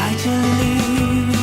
在这里。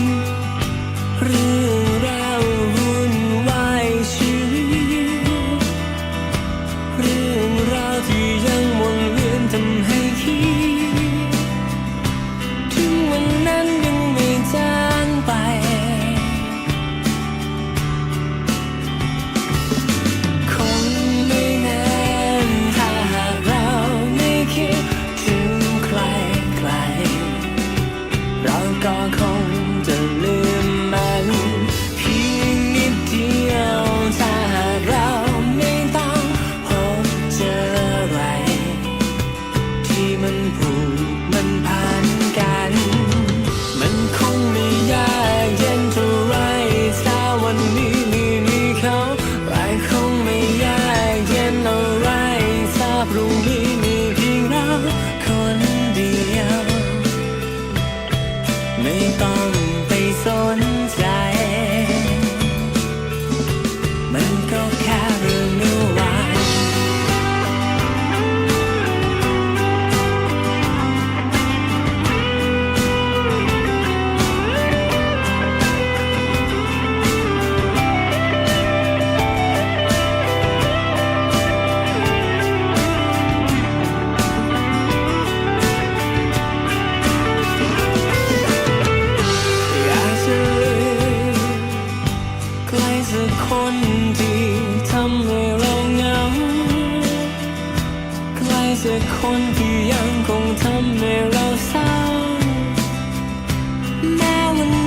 ผูกมันพันกัน มันคงไม่ยากเย็นเท่าไรถ้าวันนี้มีมีเขาลายคงไม่ยากเย็นอะไรถ้าพรุ่งนี้มีเพียงเราคนเดียว ไม่ต้องไปสนใจ คนที่ทำให้เราเหงาใครสักคนที่ยังคงทำให้เราเศร้าแม้วัน